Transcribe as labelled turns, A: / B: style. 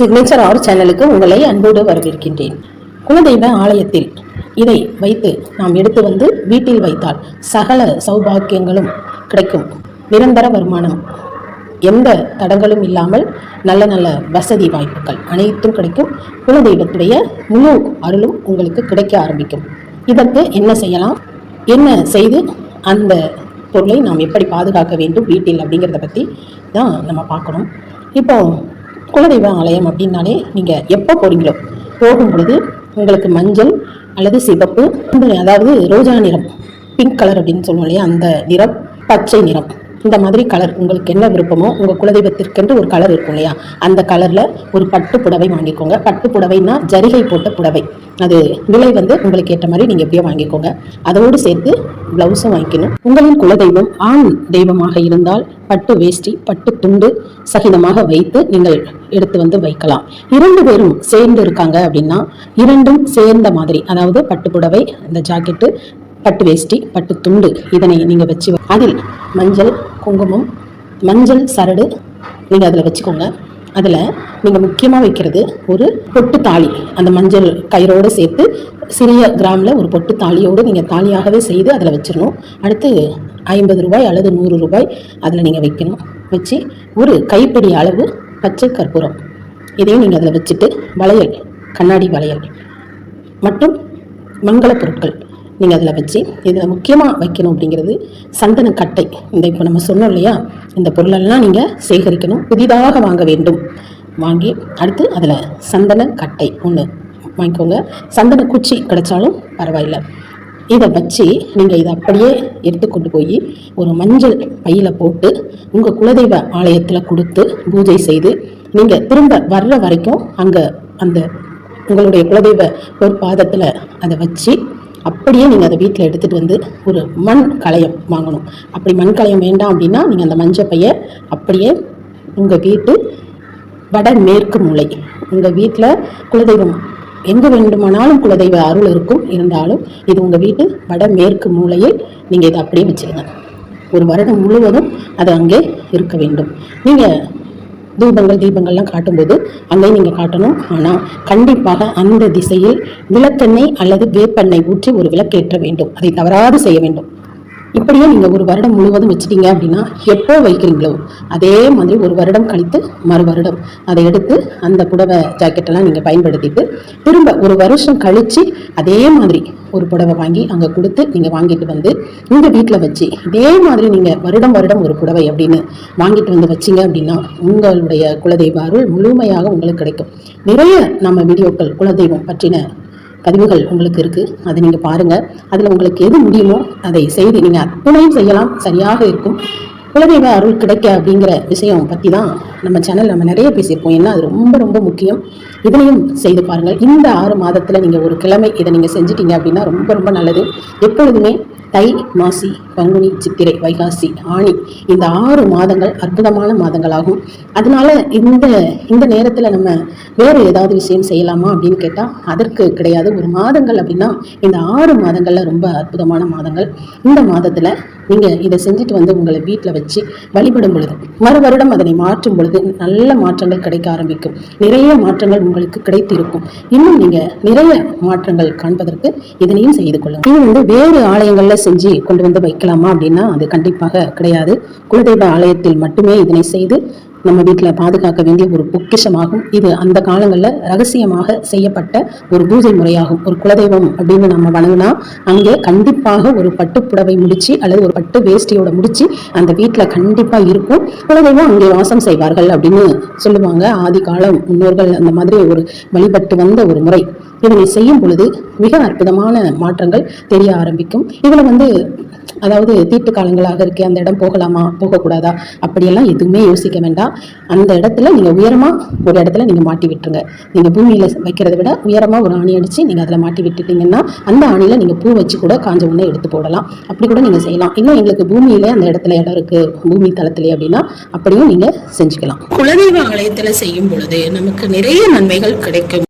A: Signature R சேனலுக்கு உங்களை அன்போடு வரவேற்கின்றேன். குலதெய்வ ஆலயத்தில் இதை வைத்து நாம் எடுத்து வந்து வீட்டில் வைத்தால் சகல சௌபாக்கியங்களும் கிடைக்கும். நிரந்தர வருமானம். எந்த தடங்களும் இல்லாமல் நல்ல நல்ல வசதி வாய்ப்புகள் அனைத்தும் கிடைக்கும். குலதெய்வத்துடைய முழு அருளும் உங்களுக்கு கிடைக்க ஆரம்பிக்கும். இதற்கு என்ன செய்யலாம்? என்ன செய்து அந்த பொருளை நாம் எப்படி பாதுகாக்க வேண்டும் வீட்டில் அப்படிங்கிறத பற்றி தான் நம்ம பார்க்கணும். இப்போ குலதெய்வ ஆலயம் அப்படின்னாலே நீங்கள் எப்போ போறீங்களோ போகும் பொழுது உங்களுக்கு மஞ்சள் அல்லது சிவப்பு அதாவது ரோஜா நிறம் பிங்க் கலர் அப்படின்னு சொல்லுவோம் இல்லையா அந்த நிறம் பச்சை நிறம். இந்த மாதிரி கலர் உங்களுக்கு என்ன விருப்பமோ உங்கள் குலதெய்வத்திற்கென்று ஒரு கலர் இருக்கும் இல்லையா? அந்த கலரில் ஒரு பட்டு புடவை வாங்கிக்கோங்க. பட்டு புடவைனா ஜரிகை போட்ட புடவை. அது விலை வந்து உங்களுக்கு ஏற்ற மாதிரி நீங்கள் எப்படியோ வாங்கிக்கோங்க. அதோடு சேர்த்து ப்ளவுஸும் வாங்கிக்கணும். உங்களின் குலதெய்வம் ஆண் தெய்வமாக இருந்தால் பட்டு வேஷ்டி பட்டு துண்டு சகிதமாக வைத்து நீங்கள் எடுத்து வந்து வைக்கலாம். இரண்டு பேரும் சேர்ந்து இருக்காங்க அப்படின்னா இரண்டும் சேர்ந்த மாதிரி அதாவது பட்டு புடவை அந்த ஜாக்கெட்டு பட்டு வேஷ்டி பட்டு துண்டு இதனை நீங்கள் வச்சு அதில் மஞ்சள் குங்குமம் மஞ்சள் சரடு நீங்கள் அதில் வச்சுக்கோங்க. அதில் நீங்கள் முக்கியமாக வைக்கிறது ஒரு பொட்டு தாலி. அந்த மஞ்சள் கயிறோடு சேர்த்து சிறிய கிராமில் ஒரு பொட்டு தாலியோடு நீங்கள் தாலியாகவே செய்து அதில் வச்சிடணும். அடுத்து ஐம்பது ரூபாய் அல்லது நூறு ரூபாய் அதில் நீங்கள் வைக்கணும். வச்சு ஒரு கைப்பிடி அளவு பச்சை கற்பூரம். இதையும் நீங்கள் அதில் வச்சுட்டு வளையல் கண்ணாடி வளையல். மற்றும் மங்கள பொருட்கள். நீங்கள் அதில் வச்சு இதில் முக்கியமாக வைக்கணும் அப்படிங்கிறது சந்தனக்கட்டை இந்த இப்போ நம்ம சொன்னோம் இல்லையா? இந்த பொருளெல்லாம் நீங்கள் சேகரிக்கணும். புதிதாக வாங்க வேண்டும். வாங்கி அடுத்து அதில் சந்தன கட்டை ஒன்று வாங்கிக்கோங்க. சந்தன குச்சி கிடைச்சாலும் பரவாயில்ல. இதை வச்சு நீங்கள் இதை அப்படியே எடுத்து கொண்டு போய் ஒரு மஞ்சள் பையில் போட்டு உங்கள் குலதெய்வ ஆலயத்தில் கொடுத்து பூஜை செய்து நீங்கள் திரும்ப வர்ற வரைக்கும் அங்கே அந்த உங்களுடைய குலதெய்வ ஒரு பாதத்தில் அதை வச்சு அப்படியே நீங்கள் அதை வீட்டில் எடுத்துகிட்டு வந்து ஒரு மண் களையம் வாங்கணும். அப்படி மண் களையம் வேண்டாம் அப்படின்னா நீங்கள் அந்த மஞ்சள் அப்படியே உங்கள் வீட்டு வடமேற்கு மூலை உங்கள் வீட்டில் குலதெய்வம் எங்கே வேண்டுமானாலும் குலதெய்வ அருள் இருக்கும். இருந்தாலும் இது உங்கள் வீட்டு வடமேற்கு மூலையில் நீங்கள் இதை அப்படியே வச்சுருங்க. ஒரு வருடம் முழுவதும் அது அங்கே இருக்க வேண்டும். நீங்கள் தூபங்கள் தீபங்கள்லாம் காட்டும்போது அங்கே நீங்கள் காட்டணும். ஆனால் கண்டிப்பாக அந்த திசையில் விளக்கெண்ணெய் அல்லது வேப்பெண்ணெய் ஊற்றி ஒரு விளக்கேற்ற வேண்டும். அதை தவறாது செய்ய வேண்டும். இப்படியே நீங்கள் ஒரு வருடம் முழுவதும் வச்சிட்டீங்க அப்படின்னா எப்போ வைக்கிறீங்களோ அதே மாதிரி ஒரு வருடம் கழித்து மறு வருடம். அதை எடுத்து அந்த புடவை ஜாக்கெட்டெல்லாம் நீங்கள் பயன்படுத்திட்டு திரும்ப ஒரு வருஷம் கழித்து அதே மாதிரி ஒரு புடவை வாங்கி அங்கே கொடுத்து நீங்கள் வாங்கிட்டு வந்து உங்கள் வீட்டில் வச்சு இதே மாதிரி நீங்கள் வருடம் வருடம் ஒரு புடவை அப்படின்னு வாங்கிட்டு வந்து வச்சிங்க அப்படின்னா உங்களுடைய குலதெய்வ அருள் முழுமையாக உங்களுக்கு கிடைக்கும். நிறைய நம்ம வீடியோக்கள் குலதெய்வம் பற்றின பதிவுகள் உங்களுக்கு இருக்குது அதை நீங்கள் பாருங்கள் அதில் உங்களுக்கு எது முடியுமோ அதை செய்து நீங்கள் அத்துணையும் செய்யலாம். சரியாக இருக்கும். குலதெய்வ அருள் கிடைக்க அப்படிங்கிற விஷயம் பற்றி தான் நம்ம சேனல் நம்ம நிறைய பேசியிருப்போம். ஏன்னா அது ரொம்ப ரொம்ப முக்கியம். இதனையும் செய்து பாருங்கள். இந்த ஆறு மாதத்தில் நீங்கள் ஒரு கிழமை இதை நீங்கள் செஞ்சிட்டீங்க அப்படின்னா ரொம்ப ரொம்ப நல்லது. எப்பொழுதுமே தை மாசி பங்குனி சித்திரை வைகாசி ஆணி இந்த ஆறு மாதங்கள் அற்புதமான மாதங்களாகும். அதனால இந்த இந்த நேரத்தில் நம்ம வேறு ஏதாவது விஷயம் செய்யலாமா அப்படின்னு கேட்டால் அதற்கு கிடையாது. ஒரு மாதங்கள் அப்படின்னா இந்த ஆறு மாதங்களில் ரொம்ப அற்புதமான மாதங்கள். இந்த மாதத்தில் நீங்கள் இதை செஞ்சுட்டு வந்து உங்களை வீட்டில் வச்சு வழிபடும் பொழுது மறு வருடம் அதனை மாற்றும் பொழுது நல்ல மாற்றங்கள் கிடைக்க ஆரம்பிக்கும். நிறைய மாற்றங்கள் உங்களுக்கு கிடைத்திருக்கும். இன்னும் நீங்கள் நிறைய மாற்றங்கள் காண்பதற்கு இதனையும் செய்து கொள்ளுங்கள் இது வந்து வேறு ஆலயங்களில் செஞ்சு கொண்டு வந்து வைக்கலாமா அப்படின்னா அது கண்டிப்பாக கிடையாது. குலதெய்வ ஆலயத்தில் மட்டுமே இதனை செய்து நம்ம வீட்டில் பாதுகாக்க வேண்டிய ஒரு பொக்கிஷமாகும். இது அந்த காலங்களில் ரகசியமாக செய்யப்பட்ட ஒரு பூஜை முறையாகும். ஒரு குலதெய்வம் அப்படின்னு நம்ம வணங்கினா அங்கே கண்டிப்பாக ஒரு பட்டு புடவை முடிச்சு அல்லது ஒரு பட்டு வேஷ்டியோட முடிச்சு அந்த வீட்டில் கண்டிப்பாக இருக்கும். குலதெய்வம் அங்கே வாசம் செய்வார்கள் அப்படின்னு சொல்லுவாங்க. ஆதி காலம் முன்னோர்கள் அந்த மாதிரி ஒரு வழிபட்டு வந்த ஒரு முறை. இதனை செய்யும் பொழுது மிக அற்புதமான மாற்றங்கள் தெரிய ஆரம்பிக்கும். இதில் வந்து அதாவது தீட்டு காலங்களாக இருக்கே அந்த இடம் போகலாமா போகக்கூடாதா அப்படியெல்லாம் எதுவுமே யோசிக்க வேண்டாம். அந்த இடத்துல நீங்கள் உயரமாக ஒரு இடத்துல நீங்கள் மாட்டி விட்டுருங்க. நீங்கள் பூமியில் வைக்கிறத விட உயரமாக ஒரு ஆணி அடித்து நீங்கள் அதில் மாட்டி விட்டுட்டீங்கன்னா அந்த ஆணியில் நீங்கள் பூ வச்சு கூட காஞ்ச உடனே எடுத்து போடலாம். அப்படி கூட நீங்கள் செய்யலாம். இன்னும் எங்களுக்கு பூமியில் அந்த இடத்துல இடம் இருக்குது பூமி தளத்திலே அப்படின்னா அப்படியும் நீங்கள் செஞ்சுக்கலாம். குலதெய்வ ஆலயத்தில் செய்யும் பொழுது நமக்கு நிறைய நன்மைகள் கிடைக்கும்.